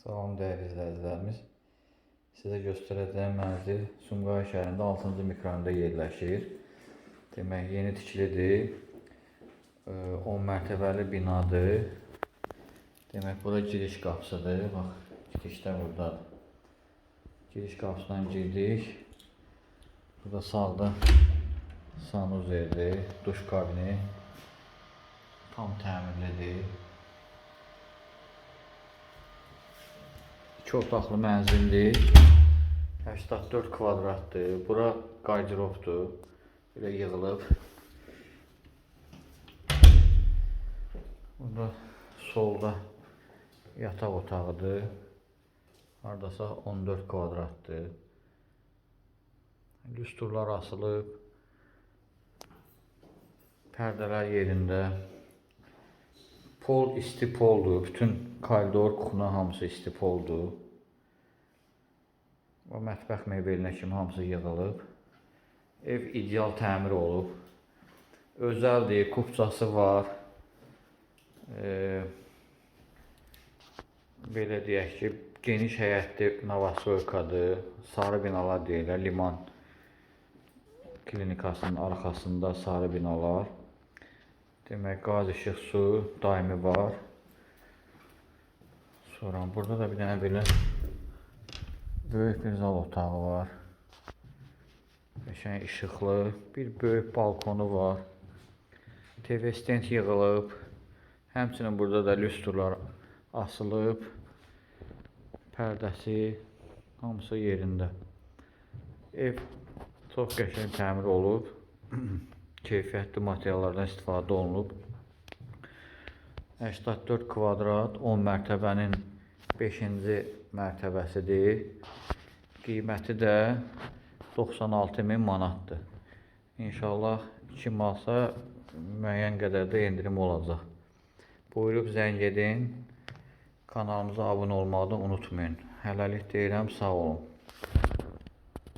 Salam dəyərli izləyicilərimiz. Sizə göstərəcəyim mənzil Sumqayıt şəhərində 6-cı mikrorayonda yerləşir. Demək, yeni tikilidir. Ee, 10 mərtəbəli binadır. Demək, bura giriş qapısıdır. Bax, girişdə burdadır. Giriş qapısından girdik. Burada sağda sanuzerdir, duş kabini. Tam təmirlidir. İki otaqlı mənzildir. 84 kvadratdır. Bura qardiropdur. Belə yığılıb. Burada solda yataq otağıdır. Hardasa 14 kvadratdır. Lüstrlar asılıb. Pərdələr yerində. Pol isti poldur. Bütün koridor, kuxuna hamısı isti poldur. O mətbəx mebelinə kimi hamısı yığılıb. Ev ideal təmir olub. Özəldir, kupçası var. Ee, belə deyək ki, geniş həyətli Novostroykadır. Sarı binalar deyirlər, liman klinikasının arxasında sarı binalar. Demək, qaz, işıq, su daimi var. Sonra burada da bir dənə belə böyük bir zal otağı var. Qəşəng işıqlı, bir böyük balkonu var. TV stend yığılıb. Həmçinin burada da lüstrlar asılıb. Pərdəsi hamısı yerində. Ev çox qəşəng təmir olub. Keyfiyyətli materiallardan istifadə olunub. 84 kvadrat 10 mərtəbənin 5-ci mərtəbəsidir. Qiyməti də 96 min manatdır. İnşallah kim alsa müəyyən qədər də endirim olacaq. Buyurub zəng edin. Kanalımıza abunə olmağı unutmayın. Hələlik deyirəm, sağ olun.